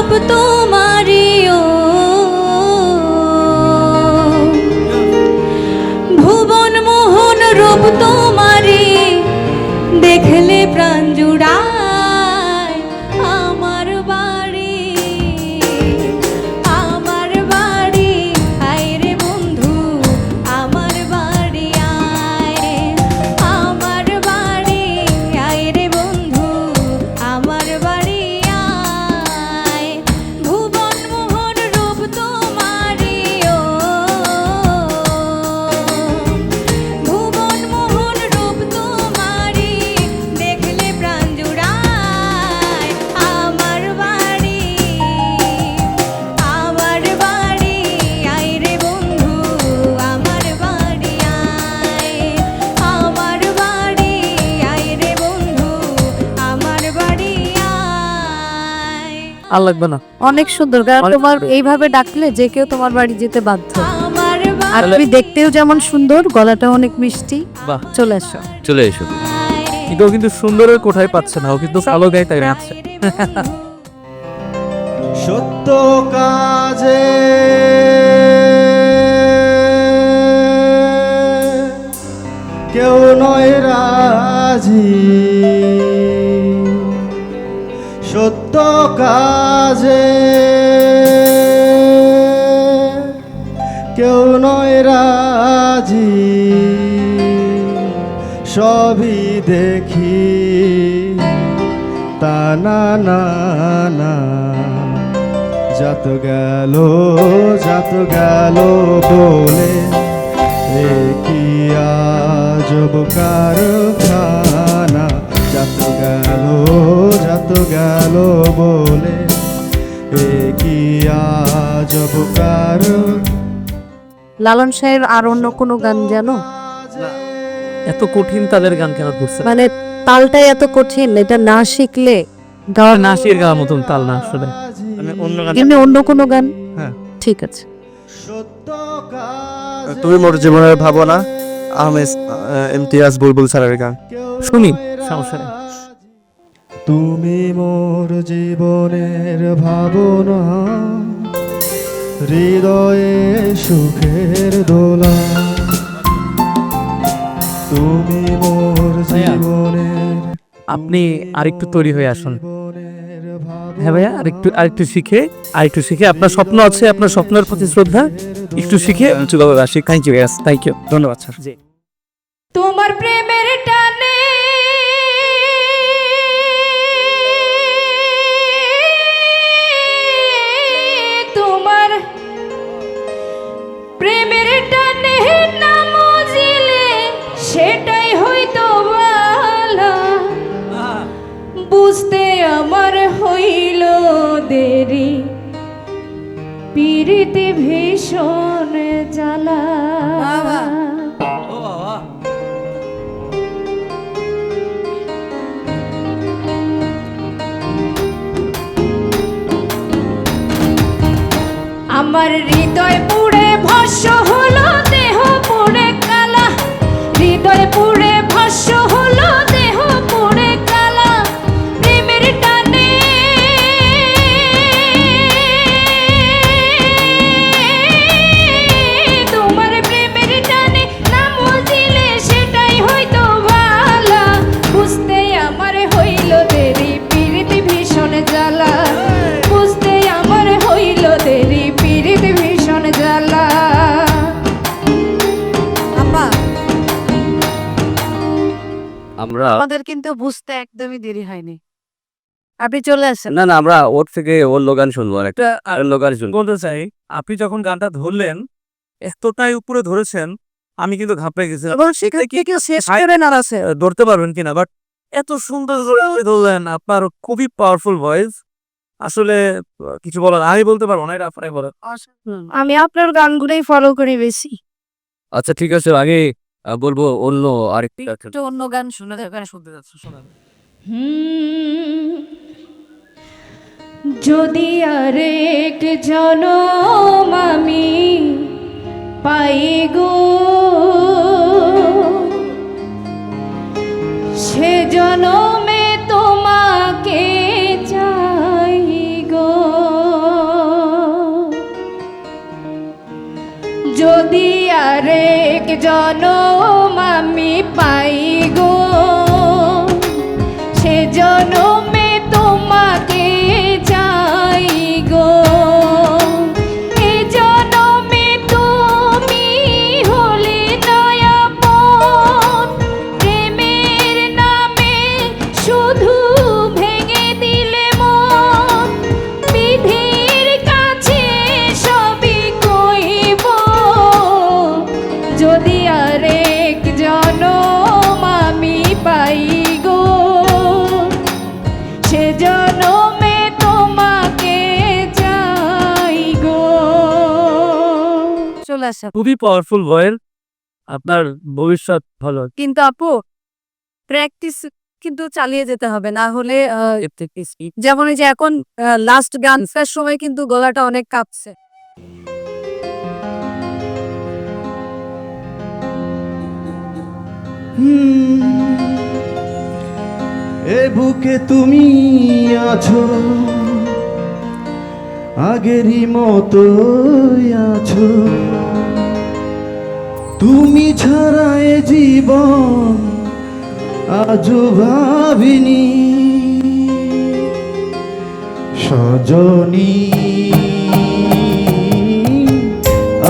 রূপ তোমারি আর লাগবে না। অনেক সুন্দর। কারণ তোমার এইভাবে ডাকলে যে কেউ তোমার বাড়ি যেতে বাধ্য। আর তুমি দেখতেও যেমন সুন্দর গলাটা অনেক মিষ্টি। বাহ। চলে এসো। চলে এসো। কিন্তু ও কিন্তু সুন্দরের কোঠায় পাচ্ছে না ও কিন্তু ভালো গায়ে তাই আছে সত্য কাজে কেউ নয় রাজি। তা না না না। যত গেল যত গেল বলে কি আজব কারখানা যত গেল যত গেল বলে কি আজব কার লালন সাহেব আর অন্য কোনো গান জানো? এত কঠিন তাদের গান কেন করছে মানে তালটাই এত কঠিন এটা না শিখলে গাওয়ার নাচের গাওয়ার মতন তাল না আসলে মানে অন্য গান এমনি অন্য কোনো গান? হ্যাঁ। ঠিক আছে। তুমি মোর জীবনের ভাবনা আহমেদ ইমতিয়াজ বুলবুল স্যারের গান। শুনি সমস্যা নেই। তুমি মোর জীবনের ভাবনা হৃদয়ে সুখের দোলা। তুমি মোর জীবনের আপনি আরেকটু তৈরি হয়ে আসুন। হ্যাঁ ভাইয়া আরেকটু আরেকটু শিখে আরেকটু শিখে। আপনার স্বপ্ন আছে আপনার স্বপ্নের প্রতি শ্রদ্ধা। একটু শিখে। থ্যাংক ইউ থ্যাংক ইউ ধন্যবাদ স্যার জি। তোমার প্রেমের টানে তোমার প্রেমের টানে না পীড়িতে ভীষণ জ্বালা। আমার হৃদয় পুড়ে ভস্য হলো দেহ পুড়ে কালা। হৃদয় পুড়ে ভস্য আমাদের কিন্তু বুঝতে একদমই দেরি হয়নি। আপনি চলে আসেন। না না আমরা ওর থেকে ওর লোগান শুনব আর একটা আর লোগান শুনব। বলতে চাই আপনি যখন গানটা ধরলেন এতটাই উপরে ধরেছেন আমি কিন্তু ঘাপড়ে গেছিলাম। এবং সেখান থেকে শেষ করে নাড়াছে আহ, ধরতে পারবেন কিনা? বাট এত সুন্দর করে ধরলেন আপনার খুবই পাওয়ারফুল ভয়েস আসলে কিছু বলার আমি বলতে পারব না এটা আপনারাই বলেন। আমি আপনার গানগুলোই ফলো করি বেশি। আচ্ছা ঠিক আছে আগে বলব অন্য আরেকটি একটু অন্য গান শুনে দেখেন শুনতে যাচ্ছে শোনান যদি আরেক জনম আমি পাই গো। জনম চলে আসা খুবই পাওয়ারফুল ভয়েস আপনার ভবিষ্যৎ ভালো। কিন্তু আপু প্র্যাকটিস কিন্তু চালিয়ে যেতে হবে না হলে যেমন এই যে এখন লাস্ট গান ফেরার সময় কিন্তু গলাটা অনেক কাঁপছে। এ বুকে তুমি আছো আগেরই মতো আছো। তুমি ছাড়া জীবন আজও ভাবিনি। সজনী,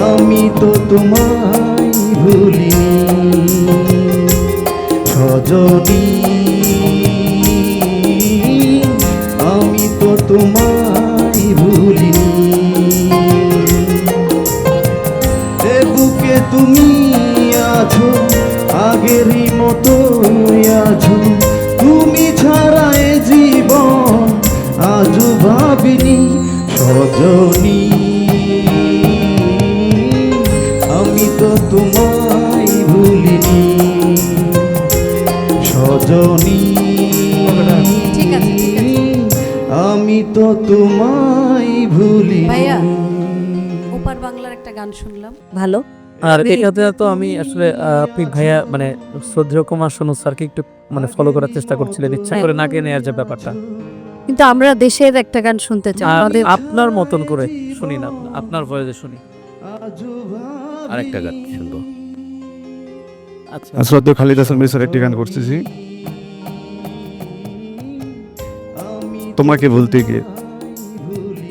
আমি তো তোমায় ভুলিনি। সজনী, আমি তো তোমায় ভুলিনি। এ তুমি সজনী আমি তো তোমায় ভুলিনি সজনী। আমি তো তোমায় ভুলি ভাইয়া ওপার বাংলার একটা গান শুনলাম। ভালো। আর এটাতে তো আমি আসলে আপনি ভাইয়া মানে শ্রদ্ধেয় কুমার সোনু স্যারকে একটু মানে ফলো করার চেষ্টা করছিলেন। ইচ্ছা করে নাকে নেওয়ার যে ব্যাপারটা। কিন্তু আমরা দেশের একটা গান শুনতে চাই আমাদের আপনার মতন করে শুনি না আপনার ভয়েসে শুনি। আরেকটা গান শুনব। আচ্ছা। শ্রদ্ধেয় খালিদ হাসান মির স্যার একটি গান করতেছি তোমাকে বলতে গিয়ে।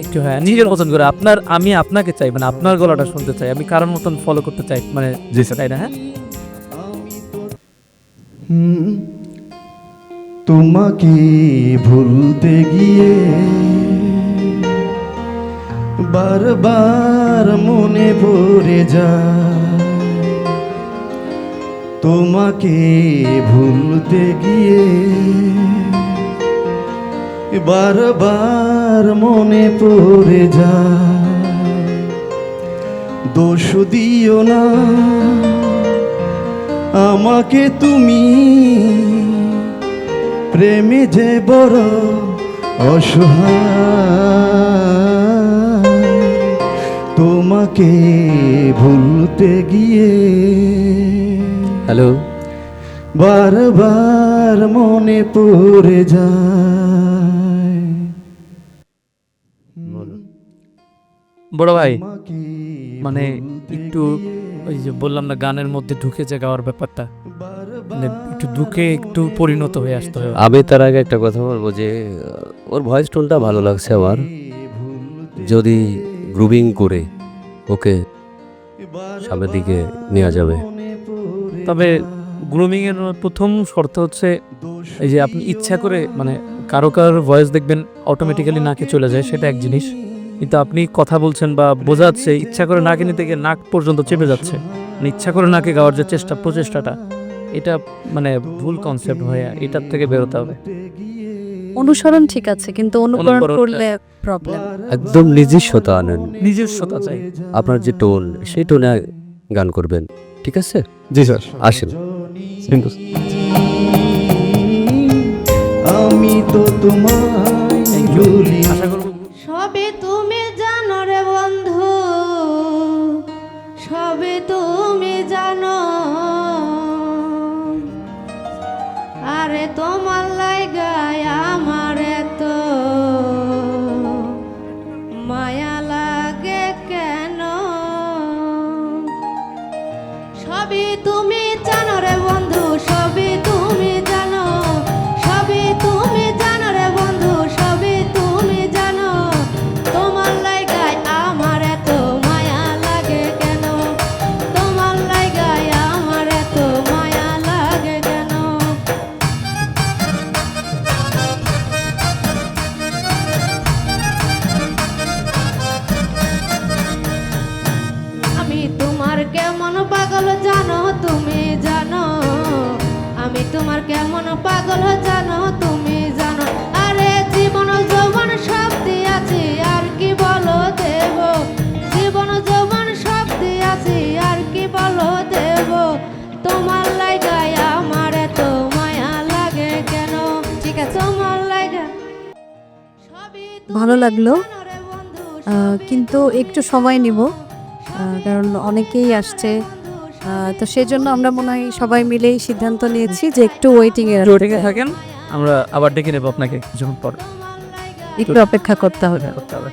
একটু হ্যাঁ নিজের মতন করে আপনার আমি আপনাকে চাই মানে আপনার গলাটা শুনতে চাই আমি কারোর মতন ফলো করতে চাই মানে জি স্যার তাই না হ্যাঁ? হুম, তোমাকে ভুলতে গিয়ে বারবার মনে পড়ে যা তোমাকে ভুলতে গিয়ে বারবার মনে পড়ে যা দোষ দিও না, আমাকে তুমি প্রেমে যে বড় অসহায় তোমাকে ভুলতে গিয়ে হ্যালো। বারবার মনে পড়ে যায়। বড় ভাই মানে একটু ওই যে বললাম না গানের মধ্যে ঢুকে যে গাওয়ার ব্যাপারটা। একটু দুঃখে একটু পরিণত হয়ে আসতে হবে আমি তার আগে একটা কথা বলব যে ওর ভয়েস টোনটা ভালো লাগছে আমার। যদি গ্রুবিং করে ওকে সামনের দিকে নেওয়া যাবে। তবে গ্রুমিং এর প্রথম শর্ত হচ্ছে এই যে আপনি ইচ্ছা করে মানে কারও কারোর ভয়েস দেখবেন অটোমেটিক্যালি নাকে চলে যায় সেটা এক জিনিস। কিন্তু আপনি কথা বলছেন বা বোঝাচ্ছে ইচ্ছা করে নাকে নিতে গিয়ে নাক পর্যন্ত চেপে যাচ্ছে। মানে ইচ্ছা করে নাকে গাওয়ার যে চেষ্টা প্রচেষ্টাটা এটা মানে ভুল কনসেপ্ট ভাইয়া এটার থেকে বেরোতে হবে। অনুসরণ ঠিক আছে কিন্তু অনুকরণ করলে প্রবলেম একদম নিজস্বতা আনেন। নিজস্বতা চাই। আপনার যে টোন সেই টোনে গান করবেন ঠিক আছে? জি স্যার। আসেন। আমি তো তোমায় আশা করব পাগল জানো তুমি জানো? আরে জীবন যৌবন সব দিয়াছি আর কি বলো দেব? জীবন যৌবন সব দিয়াছি আর কি বলো দেব? তোমার লাগায় আমার এত মায়া লাগে কেন? ঠিক আছে। তোমার লাগা ভালো লাগল। কিন্তু একটু সময় নিব। কারণ অনেকেই আসছে। তো সেজন্য আমরা মনে হয় সবাই মিলেই সিদ্ধান্ত নিয়েছি যে একটু ওয়েটিং এর ডেকে থাকেন আমরা আবার ডেকে নেব আপনাকে যখন পর। একটু অপেক্ষা করতে হবে। করতে হবে।